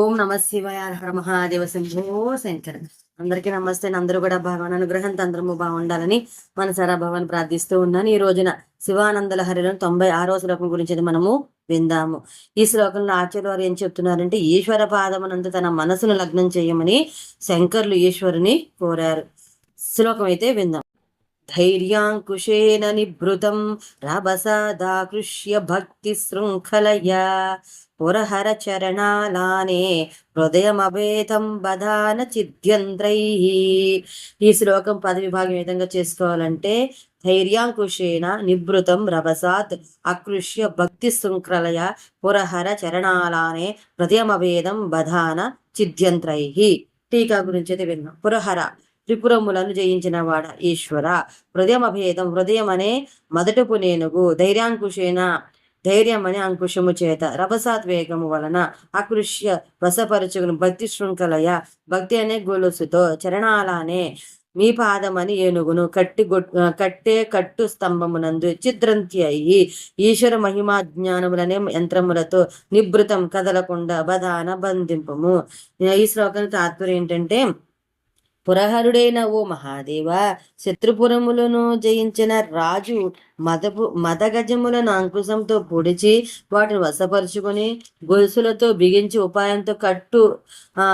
ఓం నమ శివాయ హర మహాదేవ శంభో శంకర. అందరికీ నమస్తే. అందరూ కూడా భగవాన్ అనుగ్రహం తంత్రము బాగుండాలని మనసారా భగవాన్ ప్రార్థిస్తూ ఉన్నాను. ఈ రోజున శివానందల హరిలో తొంభై ఆరో శ్లోకం గురించి మనము విందాము. ఈ శ్లోకంలో ఆచార్య వారు ఏం చెప్తున్నారంటే ఈశ్వర పాదమునందు తన మనసును లగ్నం చేయమని శంకర్లు ఈశ్వరుని కోరారు. శ్లోకం అయితే విందాం. ధైర్యాంకుశేన నిభృతం రభసదాకృష్య భక్తి శృంఖలయ పురహర చరణాలానే హృదయమభేదం బధాన చిద్యంత్రై ఈ శ్లోకం పద విభాగం విధంగా చేసుకోవాలంటే ధైర్యాంకుశేన నిభృతం రభసాత్ అకృష్య భక్తి శృంఖలయ పురహర చరణాలానే హృదయమభేదం బధాన చిద్యంత్రై। టీకా గురించి అయితే విన్నాం. పురహర త్రిపురములను జయించిన వాడ ఈశ్వర. హృదయం అభేదం హృదయం అనే మొదటపు నేనుగు ధైర్యాంకుశేన ధైర్యం అనే అంకుశము చేత. రభసాద్వేగము వలన అకృష్య వసపరచుకుని భక్తి శృంఖలయ భక్తి అనే గొలుసుతో చరణాలనే మీ పాదమని ఏనుగును కట్టి కట్టే కట్టు స్తంభమునందు చిద్రంతి అయ్యి ఈశ్వర మహిమా జ్ఞానములనే యంత్రములతో నిభృతం కదలకుండా బధాన బంధింపము. ఈ శ్లోకం తాత్పర్యం ఏంటంటే పురహరుడైన ఓ మహాదేవ శత్రుపురములను జయించిన రాజు మదపు మదగజములను అంకుశంతో పొడిచి వాటిని వశపరుచుకొని గొలుసులతో బిగించి ఉపాయంతో కట్టు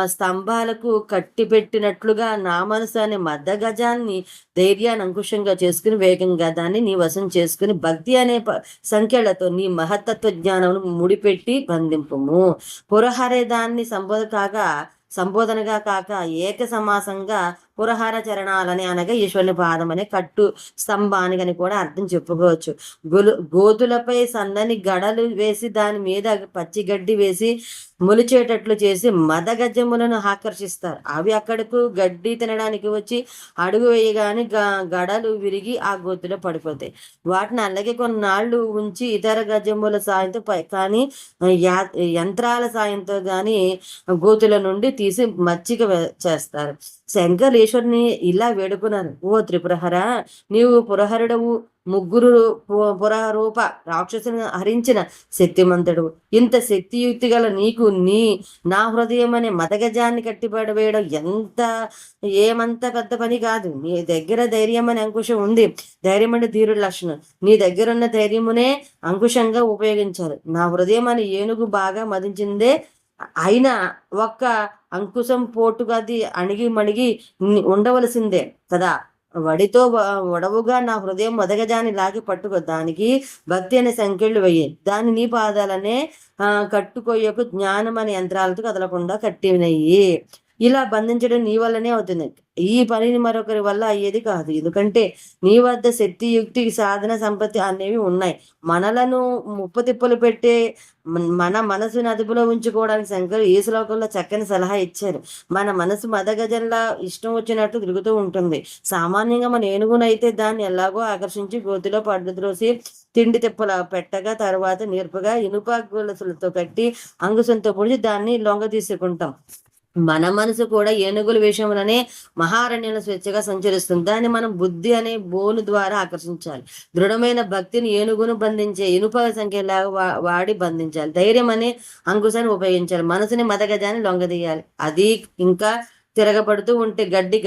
స్తంభాలకు కట్టి పెట్టినట్లుగా నా అనే మదగజాన్ని ధైర్యాన్ని అంకుశంగా చేసుకుని వేగంగా దాన్ని నీ వశం చేసుకుని భక్తి అనే సంఖ్యలతో నీ మహత్తత్వ జ్ఞానమును ముడిపెట్టి బంధింపుము. పురహరే దాన్ని సంబోధ కాగా సంబోధనగా కాక ఏక సమాసంగా పురహార చరణాలని అనగా ఈశ్వరుని పాదం అనే కట్టు స్తంభాని అని కూడా అర్థం చెప్పుకోవచ్చు. గొలు గోతులపై సన్నని గడలు వేసి దాని మీద పచ్చి గడ్డి వేసి మొలిచేటట్లు చేసి మదగజములను ఆకర్షిస్తారు. అవి అక్కడకు గడ్డి తినడానికి వచ్చి అడుగు వేయగానే గడలు విరిగి ఆ గోతులో పడిపోతాయి. వాటిని అలాగే కొన్నాళ్ళు ఉంచి ఇతర గజముల సాయంతో కానీ యంత్రాల సాయంతో కానీ గోతుల నుండి తీసి మచ్చిక చేస్తారు. శంకర్ ఈశ్వరుని ఇలా వేడుకున్నారు. ఓ త్రిపురహర నీవు పురహరుడవు ముగ్గురు పురరూప రాక్షసుని హరించిన శక్తిమంతుడు. ఇంత శక్తియుక్తి గల నీకు నీ నా హృదయం అనే మతగజాన్ని కట్టిపడవేయడం ఎంత ఏమంత పెద్ద పని కాదు. నీ దగ్గర ధైర్యం అనే అంకుశం ఉంది. ధైర్యం అంటే ధీరుడు లక్షణం. నీ దగ్గర ఉన్న ధైర్యమునే అంకుశంగా ఉపయోగించాలి నా హృదయం అని ఏనుగు బాగా మదించిందే. అయినా ఒక్క అంకుశం పోటుగా అది అణిగి మణిగి ఉండవలసిందే కదా. వడితో వడవుగా నా హృదయం మొదగజాని లాగి పట్టుకో. దానికి భక్తి అనే సంఖ్యలు వెయ్యి. దాని నీ పాదాలనే కట్టుకోయకు జ్ఞానం అనే యంత్రాలతో కదలకుండా కట్టినయ్యి. ఇలా బంధించడం నీ వల్లనే అవుతుంది. ఈ పనిని మరొకరి వల్ల అయ్యేది కాదు. ఎందుకంటే నీ వద్ద శక్తి యుక్తి సాధన సంపత్తి అనేవి ఉన్నాయి. మనలను ముప్పతిప్పలు పెట్టే మన మనసుని అదుపులో ఉంచుకోవడానికి శంకరు ఈ శ్లోకంలో చక్కని సలహా ఇచ్చారు. మన మనసు మదగజంలా ఇష్టం వచ్చినట్టు తిరుగుతూ ఉంటుంది. సామాన్యంగా మన ఏనుగునైతే దాన్ని ఎలాగో ఆకర్షించి గోతిలో పడ్డద్రోసి తిండి తిప్పల పెట్టగా తర్వాత నేర్పుగా ఇనుప గులసులతో కట్టి అంగుసంతో పొడిచి దాన్ని లొంగ తీసుకుంటాం. మన మనసు కూడా ఏనుగుల విషయంలోనే మహారణ్యంలో స్వేచ్ఛగా సంచరిస్తుంది. దాన్ని మనం బుద్ధి అనే బోను ద్వారా ఆకర్షించాలి. దృఢమైన భక్తిని ఏనుగును బంధించే ఇనుప సంఖ్యలాగా వాడి బంధించాలి. ధైర్యం అనే అంకుశాన్ని ఉపయోగించాలి. మనసుని మదగజాన్ని లొంగదీయాలి. అది ఇంకా తిరగబడుతూ ఉంటే గడ్డి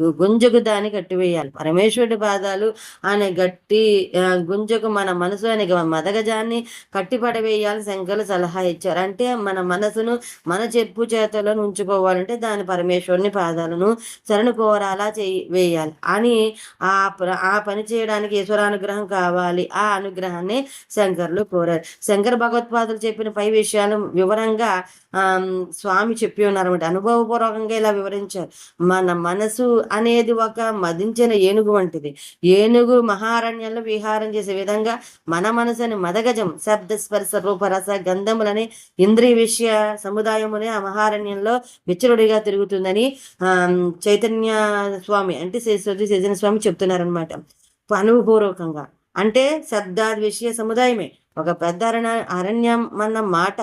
గుంజకు దాన్ని కట్టివేయాలి. పరమేశ్వరుడి పాదాలు అనే గట్టి గుంజకు మన మనసు అనే మదగజాన్ని కట్టిపడవేయాలని శంకర్లు సలహా ఇచ్చారు. అంటే మన మనసును మన చెప్పు చేతలో ఉంచుకోవాలంటే దాని పరమేశ్వరుని పాదాలను శరణు కోరాలా చేయి వేయాలి. అని ఆ ఆ పని చేయడానికి ఈశ్వరానుగ్రహం కావాలి. ఆ అనుగ్రహాన్ని శంకర్లు కోరారు. శంకర భగవత్పాదులు చెప్పిన పై విషయాలు వివరంగా స్వామి చెప్పి ఉన్నారన్నమాట. అనుభవపూర్వకంగా ఇలా వివరించారు. మన మనసు అనేది ఒక మదించిన ఏనుగు వంటిది. ఏనుగు మహారణ్యంలో విహారం చేసే విధంగా మన మనసుని మదగజం శబ్ద స్పర్శ రూపరస గంధములని ఇంద్రియ విషయ సముదాయమునే ఆ మహారణ్యంలో విచ్చరుడిగా తిరుగుతుందని చైతన్య స్వామి అంటే చైతన్య స్వామి చెప్తున్నారనమాట అనుభవపూర్వకంగా. అంటే శబ్దాది విషయ సముదాయమే. ఒక పెద్ద అరణ్యం అన్న మాట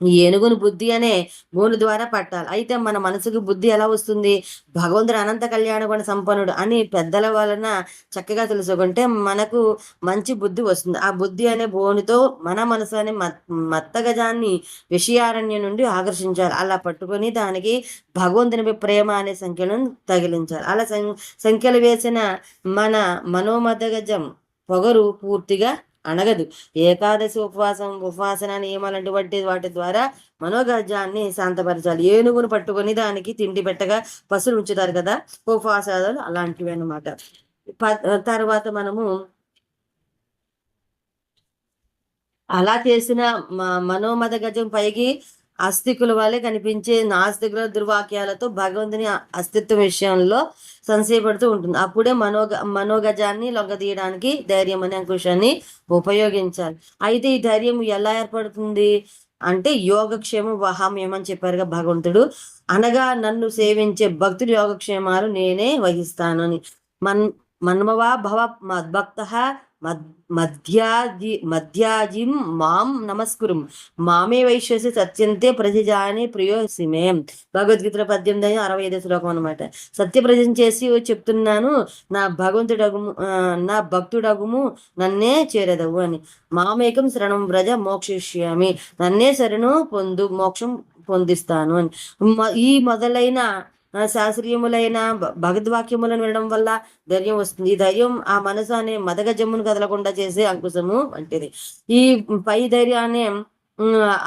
ఈ ఏనుగును బుద్ధి అనే మూడు ద్వారా పట్టాలి. అయితే మన మనసుకు బుద్ధి ఎలా వస్తుంది? భగవంతుడు అనంత కళ్యాణ గుణ సంపన్నుడు అని పెద్దల వలన చక్కగా తెలుసుకుంటే మనకు మంచి బుద్ధి వస్తుంది. ఆ బుద్ధి అనే బోనుతో మన మనసు అనే మత్తగజాన్ని విషయారణ్యం నుండి ఆకర్షించాలి. అలా పట్టుకొని దానికి భగవంతునిపై ప్రేమ అనే సంఖ్యలను తగిలించాలి. అలా సంఖ్యలు వేసిన మన మనోమతగజం పొగరు పూర్తిగా అనగదు ఏకాదశి ఉపవాసం ఉపవాసన నియమాలంటువంటి వాటి ద్వారా మనోగజాన్ని శాంతపరచాలి. ఏనుగును పట్టుకొని దానికి తిండి పెట్టగా పసులు ఉంచుతారు కదా? ఉపవాసాలు అలాంటివి అనమాట తర్వాత మనము అలా చేసిన మనోమద గజం పైకి అస్థికుల వల్లే కనిపించే నాస్తికుల దుర్వాక్యాలతో భగవంతుని అస్తిత్వ విషయంలో సంశయపడుతూ ఉంటుంది. అప్పుడే మనోగ మనోగజాన్ని లొంగదీయడానికి ధైర్యం అనే అంకుశాన్ని ఉపయోగించాలి. అయితే ఈ ధైర్యం ఎలా ఏర్పడుతుంది అంటే యోగక్షేమం వహామ్యం అని చెప్పారుగా భగవంతుడు. అనగా నన్ను సేవించే భక్తుల యోగక్షేమాలు నేనే వహిస్తానని. మన్ మన్మవా భవ మద్భక్త మధ్యాజి మధ్యాజిం మాం నమస్కురం. మామే వైశ్యసి సత్యంతే ప్రతిజాని ప్రియోసిమే. భగవద్గీతలో పద్దెనిమిది అరవై ఐదు శ్లోకం అనమాట సత్యప్రజం చేసి చెప్తున్నాను నా భగవంతుడగుము నా భక్తుడగుము నన్నే చేరదవు అని. మామేకం శరణం వ్రజ మోక్షిష్యామి నన్నే శరణు పొందు మోక్షం పొందిస్తాను అని. ఈ మొదలైన శాస్త్రీయములైన భగద్వాక్యములను వినడం వల్ల ధైర్యం వస్తుంది. ఈ ధైర్యం ఆ మనసు అనే మదగ జమ్మును కదలకుండా చేసే అంకుశము వంటిది. ఈ పై ధైర్యాన్ని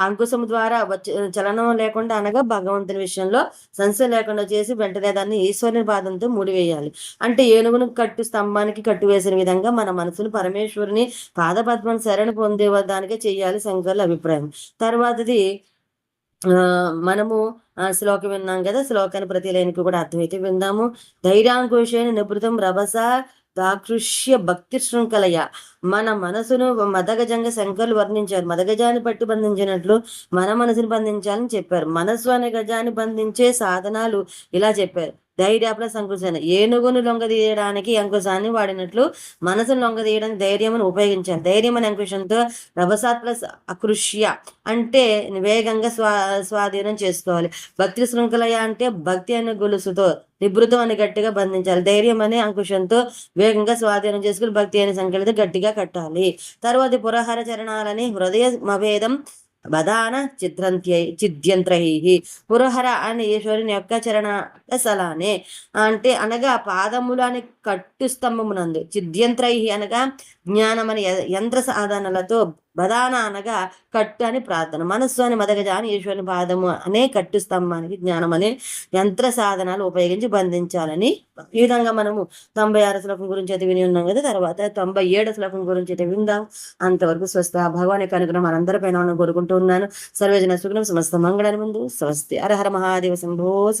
అంకుశము ద్వారా వచ్చే చలనం లేకుండా అనగా భగవంతుని విషయంలో సంశయం లేకుండా చేసి వెంటనే దాన్ని ఈశ్వరుని పాదంతో ముడివేయాలి. అంటే ఏనుగును కట్టు స్తంభానికి కట్టు వేసిన విధంగా మన మనసును పరమేశ్వరుని పాదపద్మను శరణ పొందే దానికే చేయాలి శంకర్ల అభిప్రాయం. తర్వాతది మనము శ్లోకం విన్నాం కదా శ్లోకాన్ని ప్రతి లైన్కి కూడా అర్థమైతే విందాము. ధైర్యాంకుశైన నిభృతం రభస దాకృష్య భక్తి శృంఖలయ. మన మనసును మదగజంగా శంకర్లు వర్ణించారు. మదగజాన్ని పట్టి బంధించినట్లు మన మనసుని బంధించాలని చెప్పారు. మనస్సు అనే గజాన్ని బంధించే సాధనాలు ఇలా చెప్పారు. ధైర్య ప్లస్ అంకుశాన్ని ఏనుగును లొంగదీయడానికి అంకుశాన్ని వాడినట్లు మనసును లొంగదీయడానికి ధైర్యమును ఉపయోగించాలి ధైర్యం అనే అంకుశంతో రభసాత్ ప్లస్ అకృష్య అంటే వేగంగా స్వా స్వాధీనం చేసుకోవాలి. భక్తి శృంఖలయ అంటే భక్తి అనే గొలుసుతో నిబృతం అని గట్టిగా బంధించాలి. ధైర్యం అనే అంకుశంతో వేగంగా స్వాధీనం చేసుకుని భక్తి అనే సంఖ్యలతో గట్టిగా కట్టాలి. తర్వాత పురహార చరణాలని హృదయ మభేదం బదాన చిత్రంత్యై చిద్యంత్రై పురహర అనే ఈశ్వరుని యొక్క చరణ సలానే. అంటే అనగా పాదములని కట్టు స్తంభమునందు. చిద్యంత్రై అనగా జ్ఞానమని యంత్ర సాధనలతో బదాన అనగా కట్టు అని ప్రార్థన. మనస్సు అని మదగజ అని ఈశ్వరుని పాదము అనే కట్టు స్తంభానికి జ్ఞానం అనే యంత్ర సాధనాలు ఉపయోగించి బంధించాలని ఈ విధంగా మనము తొంభై ఆరు శ్లోకం గురించి అయితే విని ఉన్నాం కదా. తర్వాత తొంభై ఏడు శ్లోకం గురించి అయితే విందాం. అంతవరకు స్వస్థ భగవాన్ యొక్క అనుగ్రహం మనందరిపైన కోరుకుంటూ ఉన్నాను. సర్వజన సుగ్నం సమస్త మంగళని ముందు స్వస్తి. అరహర మహాదేవ శంభో